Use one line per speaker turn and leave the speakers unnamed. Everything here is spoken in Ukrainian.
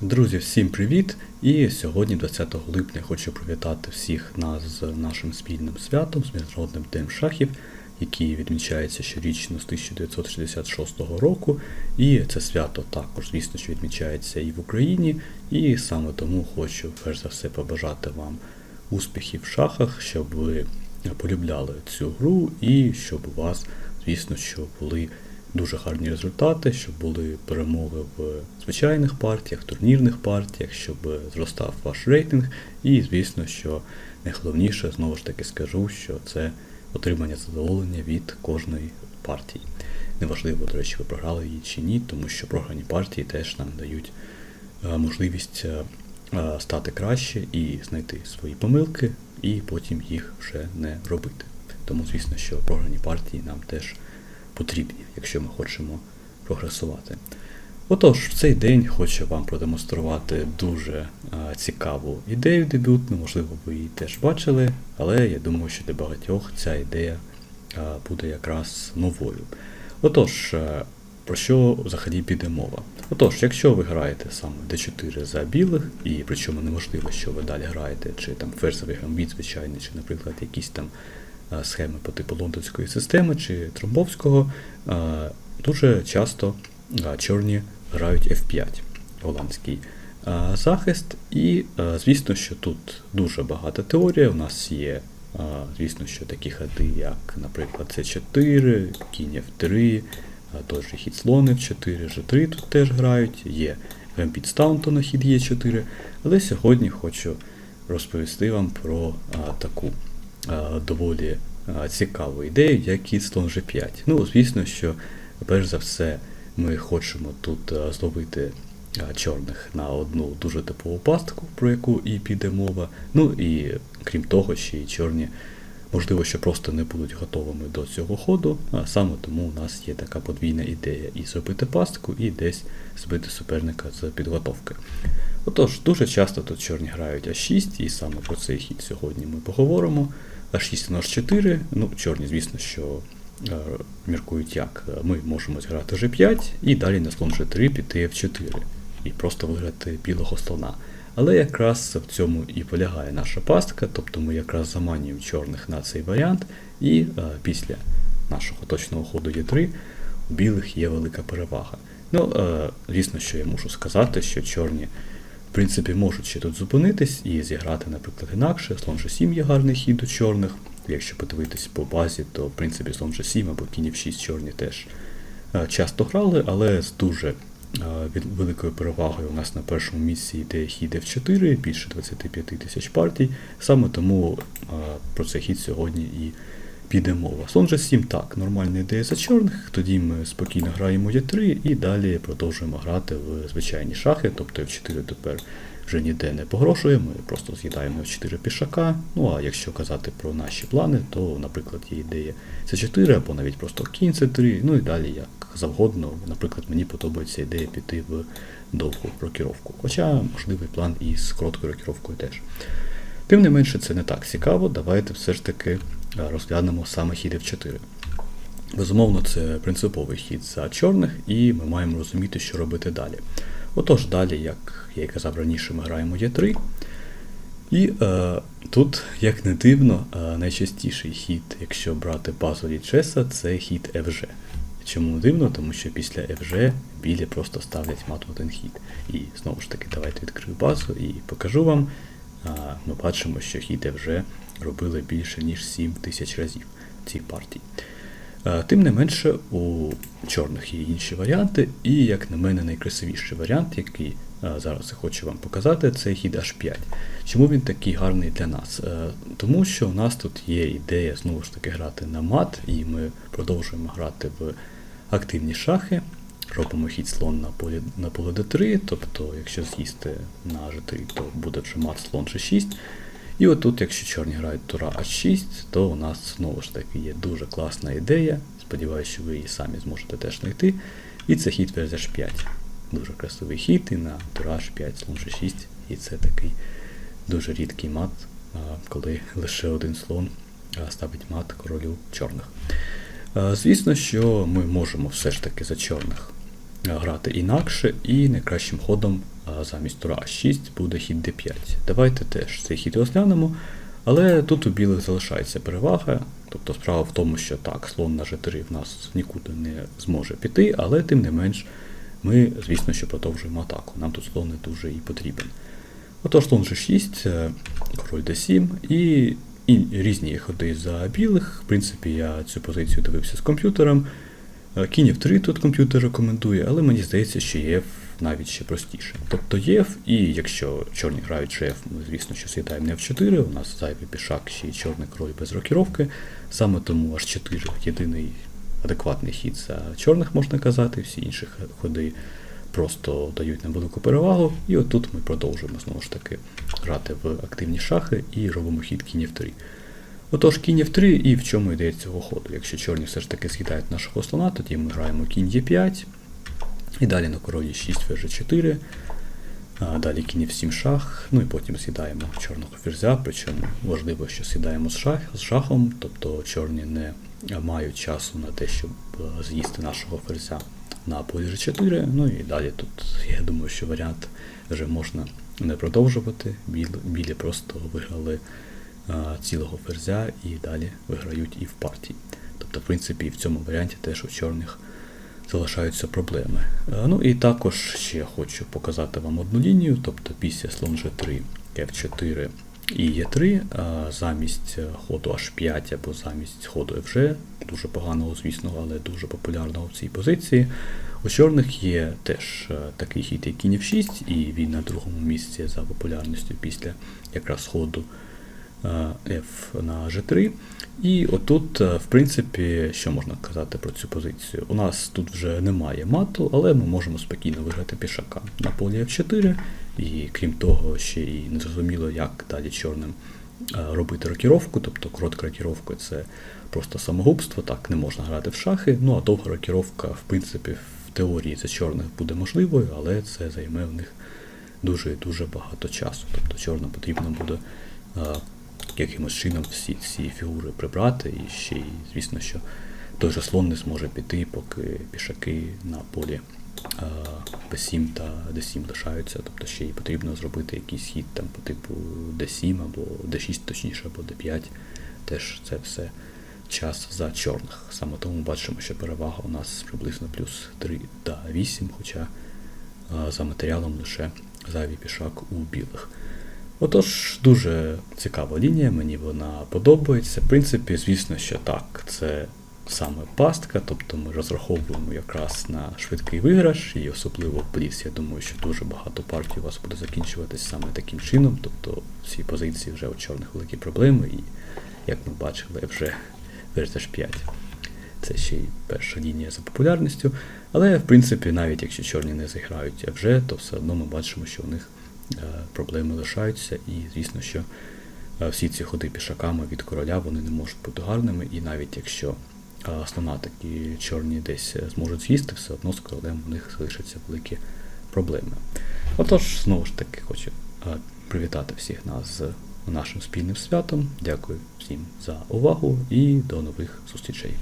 Друзі, всім привіт! І сьогодні, 20 липня, хочу привітати всіх нас з нашим спільним святом, з Міжнародним Днем шахів, який відмічається щорічно з 1966 року. І це свято також, звісно, що відмічається і в Україні. І саме тому хочу перш за все побажати вам успіхів в шахах, щоб ви полюбляли цю гру і щоб у вас, звісно, що були дуже гарні результати, щоб були перемоги в звичайних партіях, турнірних партіях, щоб зростав ваш рейтинг. І, звісно, що найголовніше, знову ж таки скажу, що це отримання задоволення від кожної партії. Неважливо, до речі, ви програли її чи ні, тому що програні партії теж нам дають е, можливість е, е, стати краще і знайти свої помилки, і потім їх вже не робити. Тому, звісно, що програні партії нам теж потрібні, якщо ми хочемо прогресувати. Отож, в цей день хочу вам продемонструвати дуже а, цікаву ідею дебютну, можливо, ви її теж бачили, але я думаю, що для багатьох ця ідея а, буде якраз новою. Отож, а, про що взагалі піде мова? Отож, якщо ви граєте саме D4 за білих, і причому неможливо, що ви далі граєте, чи там ферзовий гамбіт, звичайний, чи, наприклад, якісь там схеми по типу лондонської системи чи Тромбовського, дуже часто чорні грають F5 голландський захист. І, звісно, що тут дуже багата теорія. У нас є, звісно, що такі ходи, як, наприклад, C4, кінь F3, той же хід слон F4, G3 тут теж грають, є гамбіт Стаунтон на хід Е4. Але сьогодні хочу розповісти вам про таку доволі цікаву ідею, як кіт слон G5. Ну, звісно, що перш за все ми хочемо тут зловити чорних на одну дуже типову пастку, про яку і піде мова. Ну і крім того, ще й чорні, можливо, що просто не будуть готовими до цього ходу, а саме тому у нас є така подвійна ідея і зробити пастку, і десь збити суперника з підготовки. Отож, дуже часто тут чорні грають А6, і саме про цей хід сьогодні ми поговоримо. А6 на H4, ну, чорні, звісно, що е, міркують як. Ми можемо зіграти G5 і далі на слон G3 піти F4 і просто виграти білого слона. Але якраз в цьому і полягає наша пастка, тобто ми якраз заманюємо чорних на цей варіант, і е, після нашого точного ходу Е3 у білих є велика перевага. Ну, е, звісно, що я мушу сказати, що чорні принципі, можуть ще тут зупинитись і зіграти, наприклад, інакше. Слон G7 є гарний хід у чорних. Якщо подивитись по базі, то в принципі слон G7 або кінь F6 чорні теж е, часто грали, але з дуже е, великою перевагою у нас на першому місці йде хід F4, більше 25 тисяч партій. Саме тому е, про цей хід сьогодні і піде мова. Слон G7 так, нормальна ідея за чорних, тоді ми спокійно граємо Е3 і далі продовжуємо грати в звичайні шахи, тобто F4 тепер вже ніде не погрошує, ми просто з'їдаємо F4 пішака. Ну а якщо казати про наші плани, то, наприклад, є ідея С4 або навіть просто кінь С3, ну і далі як завгодно. Наприклад, мені подобається ідея піти в довгу рокіровку. Хоча можливий план і з короткою рокіровкою теж. Тим не менше, це не так цікаво, давайте все ж таки розглянемо саме хід F4. Безумовно, це принциповий хід за чорних, і ми маємо розуміти, що робити далі. Отож, далі, як я і казав раніше, ми граємо Е3. І е, тут, як не дивно, е, найчастіший хід, якщо брати базу лічеса, це хід FG. Чому дивно? Тому що після FG білі просто ставлять мат в один хід. І знову ж таки, давайте відкрию базу і покажу вам. Ми бачимо, що хід FG робили більше, ніж 7 тисяч разів в цій партії. Тим не менше, у чорних є інші варіанти, і, як на мене, найкрасивіший варіант, який зараз я хочу вам показати, це хід H5. Чому він такий гарний для нас? Тому що у нас тут є ідея знову ж таки грати на мат, і ми продовжуємо грати в активні шахи. Робимо хід слон на полі на поле d3, тобто, якщо з'їсти на g3, то буде вже мат слон g6. І отут, якщо чорні грають тура А6, то у нас знову ж таки є дуже класна ідея. Сподіваюся, що ви її самі зможете теж знайти. І це хід ферзь H5. Дуже красивий хід, і на тура H5, слон G6. І це такий дуже рідкий мат, коли лише один слон ставить мат королю чорних. Звісно, що ми можемо все ж таки за чорних грати інакше, і найкращим ходом замість тура А6 буде хід d5. Давайте теж цей хід розглянемо, але тут у білих залишається перевага. Тобто справа в тому, що так, слон на G3 в нас нікуди не зможе піти, але тим не менш ми, звісно, що продовжуємо атаку. Нам тут слон не дуже і потрібен. Отож, слон G6, е, король D7 і, і різні ходи за білих. В принципі, я цю позицію дивився з комп'ютером. Е, Кінь F3 тут комп'ютер рекомендує, але мені здається, що ЄФ навіть ще простіше. Тобто ЄФ, і якщо чорні грають GF, ми, звісно, що сідаємо не F4, у нас зайвий пішак ще й чорний король без рокіровки. Саме тому H4 єдиний адекватний хід за чорних, можна казати, всі інші ходи просто дають нам велику перевагу. І отут ми продовжуємо знову ж таки грати в активні шахи і робимо хід кінь F3. Отож, кінь F3 і в чому йде цього ходу. Якщо чорні все ж таки з'їдають нашого слона, тоді ми граємо кінь Е5. І далі на короні 6 ферзь 4. А далі кінь F7 шах. Ну і потім з'їдаємо чорного ферзя. Причому важливо, що з'їдаємо з, шах, з шахом, тобто чорні не мають часу на те, щоб е, з'їсти нашого ферзя на полі G4. Ну і далі тут, я думаю, що варіант вже можна не продовжувати. Білі, просто виграли цілого ферзя і далі виграють і в партії. Тобто, в принципі, і в цьому варіанті теж у чорних залишаються проблеми. Ну і також ще хочу показати вам одну лінію, тобто після слон G3, F4 і Е3 замість ходу H5 або замість ходу FG, дуже поганого, звісно, але дуже популярного в цій позиції. У чорних є теж е, такий хід, як кінь F6, і він на другому місці за популярністю після якраз ходу е, F на G3. І отут, е, в принципі, що можна казати про цю позицію? У нас тут вже немає мату, але ми можемо спокійно виграти пішака на полі F4. І крім того, ще й не зрозуміло, як далі чорним е, робити рокіровку, тобто коротка рокіровка це просто самогубство, так не можна грати в шахи. Ну а довга рокіровка, в принципі, в теорії за чорних буде можливою, але це займе в них дуже дуже багато часу. Тобто чорним потрібно буде е, якимось чином всі ці фігури прибрати, і ще й, звісно, що той же слон не зможе піти, поки пішаки на полі е, B7 та D7 лишаються. Тобто ще й потрібно зробити якийсь хід там по типу D7 або D6, точніше, або D5. Теж це все час за чорних. Саме тому бачимо, що перевага у нас приблизно плюс 3 та 8, хоча е, за матеріалом лише зайвий пішак у білих. Отож, дуже цікава лінія, мені вона подобається. В принципі, звісно, що так, це саме пастка, тобто ми розраховуємо якраз на швидкий виграш, і особливо Бліц, я думаю, що дуже багато партій у вас буде закінчуватись саме таким чином. Тобто в цій позиції вже у чорних великі проблеми, і як ми бачили, вже ферзь 5 Це ще й перша лінія за популярністю. Але, в принципі, навіть якщо чорні не зіграють вже, то все одно ми бачимо, що у них проблеми лишаються, і звісно, що е, всі ці ходи пішаками від короля вони не можуть бути гарними, і навіть якщо е, слона такі чорні десь зможуть з'їсти, все одно з королем у них залишаться великі проблеми. Отож, знову ж таки, хочу е, привітати всіх нас з нашим спільним святом. Дякую всім за увагу і до нових зустрічей.